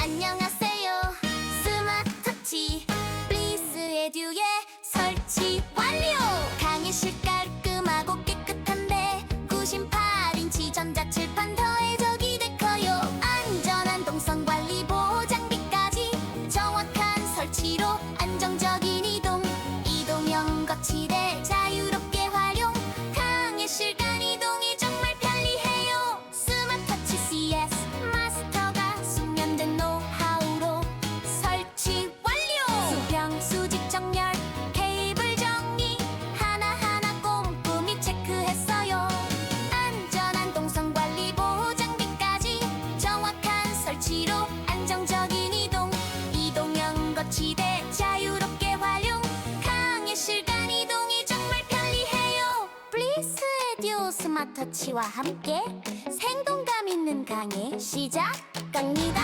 안녕하세요. 스마트터치 블리스 에듀에 설치 완료. 강의실 깔끔하고 깨끗한데 98인치 전자 칠판 더해적이 데커요? 안전한 동선 관리 보장비까지 정확한 설치로 안정적 거치대 자유롭게 활용. 강의 실 간 이동이 정말 편리해요. 블리스 에듀 스마트치와 함께 생동감 있는 강의 시작합니다